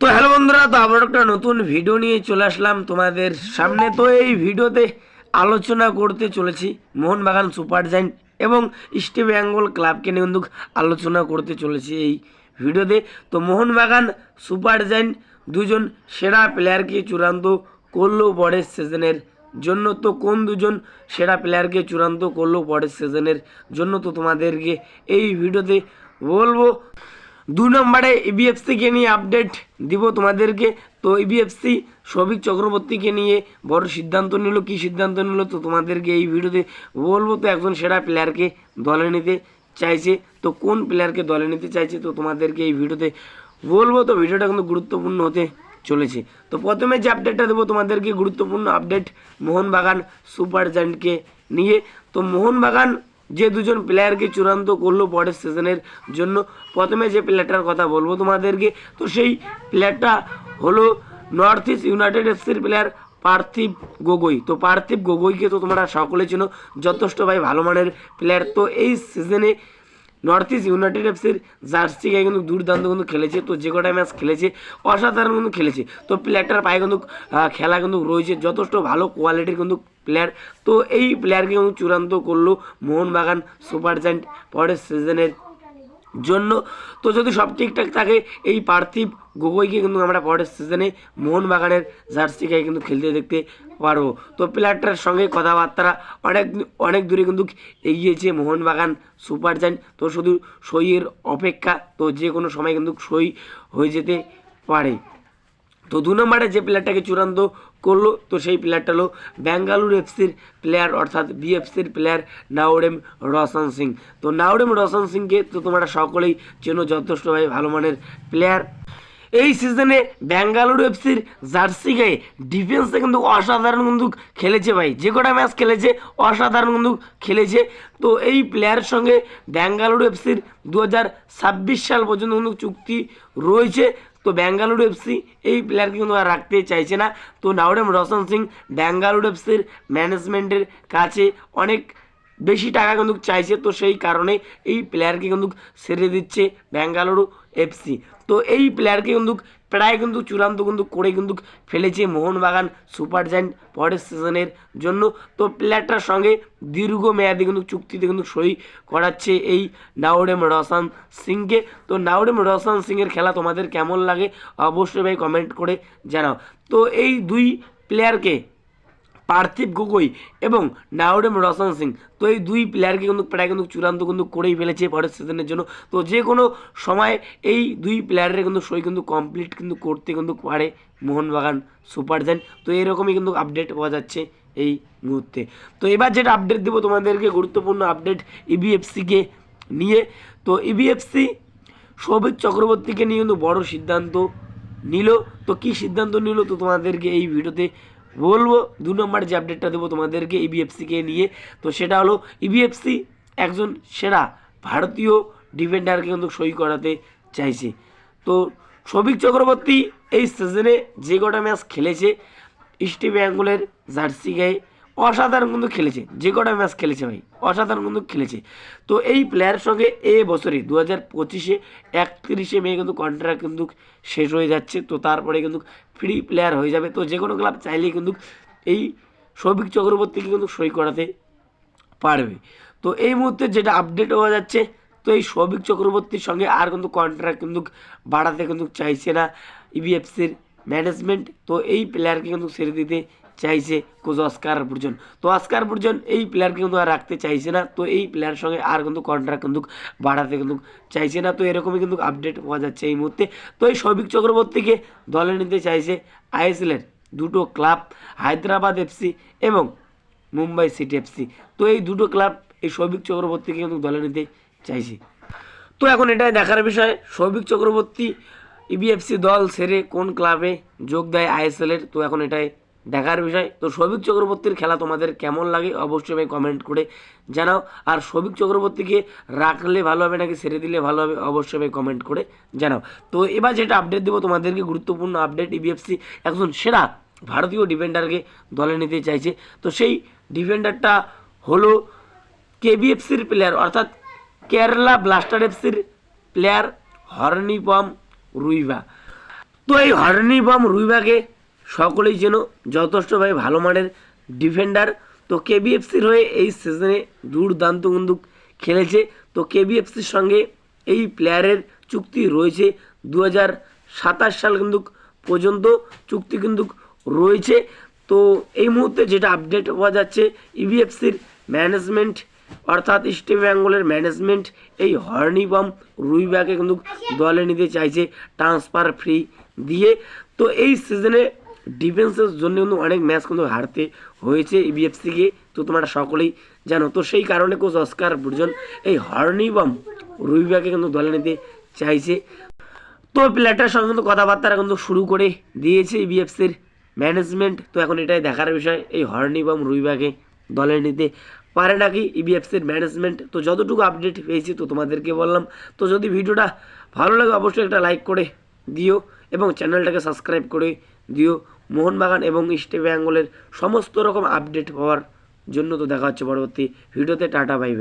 তো হ্যালো বন্ধুরা, তো আবার একটা নতুন ভিডিও নিয়ে চলে আসলাম তোমাদের সামনে। তো এই ভিডিওতে আলোচনা করতে চলেছি মোহনবাগান সুপার জায়েন্ট এবং ইস্ট বেঙ্গল ক্লাবকে নিয়ে কিন্তু আলোচনা করতে চলেছি এই ভিডিওতে তো। মোহনবাগান সুপার জায়েন্ট দুজন সেরা প্লেয়ারকে চূড়ান্ত করল পরের সিজনের জন্য। তো কোন দুজন সেরা প্লেয়ারকে চূড়ান্ত করল পরের সিজনের জন্য? তো তোমাদেরকে এই ভিডিওতে বলব। দু নম্বরে ইবিএফসিকে নিয়ে আপডেট দিব তোমাদেরকে। তো ইবিএফসি সৌভিক চক্রবর্তীকে নিয়ে বড় সিদ্ধান্ত নিল। কি সিদ্ধান্ত নিল তো তোমাদেরকে এই ভিডিওতে বলব তো একজন সেরা প্লেয়ারকে দলে নিতে চাইছে। তো কোন প্লেয়ারকে দলে নিতে চাইছে তো তোমাদেরকে এই ভিডিওতে বলব। তো ভিডিওটা কিন্তু গুরুত্বপূর্ণ হতে চলেছে। তো প্রথমে যে আপডেটটা দেবো তোমাদেরকে, গুরুত্বপূর্ণ আপডেট মোহনবাগান সুপার জায়েন্টকে নিয়ে। তো মোহনবাগান যে দুজন প্লেয়ারকে চূড়ান্ত করল পরের সিজনের জন্য, প্রথমে যে প্লেয়ারটার কথা বলব তোমাদেরকে, তো সেই প্লেয়ারটা হলো নর্থ ইস্ট ইউনাইটেড এফসির প্লেয়ার পার্থিব গগৈ। তো পার্থিব গগৈকে তো তোমরা সকলে চেনো, যথেষ্ট ভাই ভালো মানের প্লেয়ার তো এই সিজনে নর্থ ইস্ট ইউনাইটেড এফসির জার্সি গায়ে কিন্তু দুর্দান্ত কিন্তু খেলেছে। তো যে কটা ম্যাচ খেলেছে, অসাধারণ কিন্তু খেলেছে। তো প্লেয়ারটার পায়ে কিন্তু খেলা কিন্তু রয়েছে। যথেষ্ট ভালো কোয়ালিটির কিন্তু প্লেয়ার তো এই প্লেয়ারকে কিন্তু চূড়ান্ত করল মোহনবাগান সুপার জায়েন্ট পরের সিজনের জন্য। তো যদি সব ঠিকঠাক থাকে, এই পার্থিব গগৈকে কিন্তু আমরা পরের সিজনে মোহনবাগানের জার্সি গায়ে কিন্তু খেলতে দেখতে পারব। তো প্লেয়ারটার সঙ্গে কথাবার্তা অনেক অনেক দূরে কিন্তু এগিয়েছে মোহনবাগান সুপার জায়েন্ট তো শুধু সইয়ের অপেক্ষা, তো যে কোনো সময় কিন্তু সই হয়ে যেতে পারে। তো দু নম্বরে যে প্লেয়ারটাকে চূড়ান্ত করল, তো সেই প্লেয়ারটা হলো ব্যাঙ্গালুরু এফসির প্লেয়ার অর্থাৎ বিএফসির প্লেয়ার নাওরেম রোশন সিং তো নাওরেম রোশন সিংকে তো তোমরা সকলেই চেনো, যথেষ্টভাবে ভালো মানের প্লেয়ার এই সিজনে ব্যাঙ্গালুরু এফসির জার্সি গায়ে ডিফেন্সে কিন্তু অসাধারণ কিন্তু খেলেছে ভাই। যে কটা ম্যাচ খেলেছে, অসাধারণ কিন্তু খেলেছে। তো এই প্লেয়ারের সঙ্গে ব্যাঙ্গালুরু এফসির দু হাজার ছাব্বিশ সাল পর্যন্ত কিন্তু চুক্তি রয়েছে। তো ব্যাঙ্গালুরু এফসি এই প্লেয়ারকে কিন্তু রাখতে চাইছে না। তো নাওরেম রোশন সিং ব্যাঙ্গালুরু এফসির ম্যানেজমেন্টের কাছে অনেক বেশি টাকা কিন্তু চাইছে। তো সেই কারণে এই প্লেয়ারকে কিন্তু ছেড়ে দিচ্ছে ব্যাঙ্গালুরু এফসি তো এই প্লেয়ারকে কিন্তু প্রায় কিন্তু চূড়ান্ত কিন্তু করে কিন্তু ফেলেছে মোহনবাগান সুপার জায়েন্ট পরের সিজনের জন্য। তো প্লেয়ারটার সঙ্গে দীর্ঘমেয়াদী কিন্তু চুক্তিতে কিন্তু সই করাচ্ছে এই নাওরেম রসান সিংকে। তো নাওরেম রসান সিংয়ের খেলা তোমাদের কেমন লাগে অবশ্যই ভাই কমেন্ট করে জানাও। তো এই দুই প্লেয়ারকে পার্থিব গগৈ এবং নাওরেম রোশন সিং। তো এই দুই প্লেয়ারকে কিন্তু প্রায় কিন্তু চূড়ান্ত কিন্তু করেই ফেলেছে পরের সিজনের জন্য। তো যে কোনো সময় এই দুই প্লেয়ারের কিন্তু সই কিন্তু কমপ্লিট কিন্তু করতে কিন্তু পারে মোহনবাগান সুপার জায়েন্ট। তো এরকমই কিন্তু আপডেট পাওয়া যাচ্ছে এই মুহূর্তে। তো এবার যেটা আপডেট দেবো তোমাদেরকে গুরুত্বপূর্ণ আপডেট ইবিএফসিকে নিয়ে। তো ইবিএফসি সৌভিক চক্রবর্তীকে নিয়ে কিন্তু বড় সিদ্ধান্ত নিল। তো কি সিদ্ধান্ত নিল তো তোমাদেরকে এই ভিডিওতে বলব, দু নম্বর যে আপডেটটা দেবো তোমাদেরকে ইবিএফসিকে নিয়ে। তো সেটা হলো ইবিএফসি একজন সেরা ভারতীয় ডিফেন্ডারকে কিন্তু সই করাতে চাইছে। তো সৌভিক চক্রবর্তী এই সিজনে যে কটা ম্যাচ খেলেছে ইস্ট বেঙ্গলের জার্সি গায়ে অসাধারণ কিন্তু খেলেছে। যে কটা ম্যাচ খেলেছে ভাই, অসাধারণ কিন্তু খেলেছে। তো এই প্লেয়ারের সঙ্গে এ বছরে দু হাজার পঁচিশে একত্রিশে মে কিন্তু কন্ট্রাক্ট কিন্তু শেষ হয়ে যাচ্ছে। তো তারপরে কিন্তু ফ্রি প্লেয়ার হয়ে যাবে। তো যে কোনো ক্লাব চাইলেই কিন্তু এই সৌভিক চক্রবর্তীকে কিন্তু সই করাতে পারবে। তো এই মুহূর্তে যেটা আপডেট হওয়া যাচ্ছে, তো এই সৌভিক চক্রবর্তীর সঙ্গে আর কিন্তু কন্ট্রাক্ট কিন্তু বাড়াতে কিন্তু চাইছে না ইবিএফসির ম্যানেজমেন্ট তো এই প্লেয়ারকে কিন্তু ছেড়ে দিতে চাইছে কোচ অস্কার বুর্জন তো অস্কার বুর্জন এই প্লেয়ারকে কিন্তু আর রাখতে চাইছে না। তো এই প্লেয়ারের সঙ্গে আর কিন্তু কন্ট্রাক্ট কিন্তু বাড়াতে কিন্তু চাইছে না। তো এরকমই কিন্তু আপডেট পাওয়া যাচ্ছে এই মুহূর্তে। তো এই সৌভিক চক্রবর্তীকে দলে নিতে চাইছে আইএসএলের দুটো ক্লাব হায়দ্রাবাদ এফসি এবং মুম্বাই সিটি এফসি তো এই দুটো ক্লাব এই সৌভিক চক্রবর্তীকে কিন্তু দলে নিতে চাইছে। তো এখন এটাই দেখার বিষয়, সৌভিক চক্রবর্তী ইবিএফসি দল সেরে কোন ক্লাবে যোগ দেয় আইএসএলের? তো এখন এটাই দেখার বিষয়। তো সৌভিক চক্রবর্তীর খেলা তোমাদের কেমন লাগে অবশ্যই ভাই কমেন্ট করে জানাও। আর সৌভিক চক্রবর্তীকে রাখলে ভালো হবে নাকি ছেড়ে দিলে ভালো হবে অবশ্যই ভাই কমেন্ট করে জানাও। তো এবার যেটা আপডেট দেবো তোমাদেরকে গুরুত্বপূর্ণ আপডেট ইবিএফসি একজন সেরা ভারতীয় ডিফেন্ডারকে দলে নিতে চাইছে। তো সেই ডিফেন্ডারটা হলো কেবিএফসির প্লেয়ার অর্থাৎ কেরালা ব্লাস্টার এফসির প্লেয়ার হর্নিপম রুইভা তো এই হর্নিবাম রুইবাকে সকলেই যেন যথেষ্টভাবে ভালো মানের ডিফেন্ডার তো কেবিএফসির হয়ে এই সিজনে দুর্দান্ত কিন্তু খেলেছে। তো কেবিএফসির সঙ্গে এই প্লেয়ারের চুক্তি রয়েছে। দু হাজার সাতাশ সাল কিন্তু পর্যন্ত চুক্তি কিন্তু রয়েছে। তো এই মুহূর্তে যেটা আপডেট পাওয়া যাচ্ছে ইবিএফসির ম্যানেজমেন্ট অর্থাৎ ইস্ট বেঙ্গলের ম্যানেজমেন্ট এই হর্নিবাম রুইবাকে কিন্তু দলে নিতে চাইছে ট্রান্সফার ফ্রি দিয়ে। তো এই সিজনে ডিফেন্সের জন্য কিন্তু অনেক ম্যাচ কিন্তু হারতে হয়েছে ইবিএফসিকে তো তোমরা সকলেই জানো। তো সেই কারণে কোচ অস্কার বুর্জন এই হর্নিবাম রুইবাকে কিন্তু দলে নিতে চাইছে। তো প্লেয়ারটার সঙ্গে কিন্তু কথাবার্তা কিন্তু শুরু করে দিয়েছে ইবিএফসির ম্যানেজমেন্ট তো এখন এটাই দেখার বিষয়, এই হর্নিবাম রুইবাকে দলে নিতে পারে নাকি ইবিএফসির ম্যানেজমেন্ট তো যতটুকু আপডেট পেয়েছি তো তোমাদেরকে বললাম। তো যদি ভিডিওটা ভালো লাগে অবশ্যই একটা লাইক করে দিও এবং চ্যানেলটাকে সাবস্ক্রাইব করে দিও। মোহনবাগান এবং ইস্ট বেঙ্গলের সমস্ত রকম আপডেট হওয়ার জন্য তো দেখা হচ্ছে পরবর্তী ভিডিওতে টাটা বাই।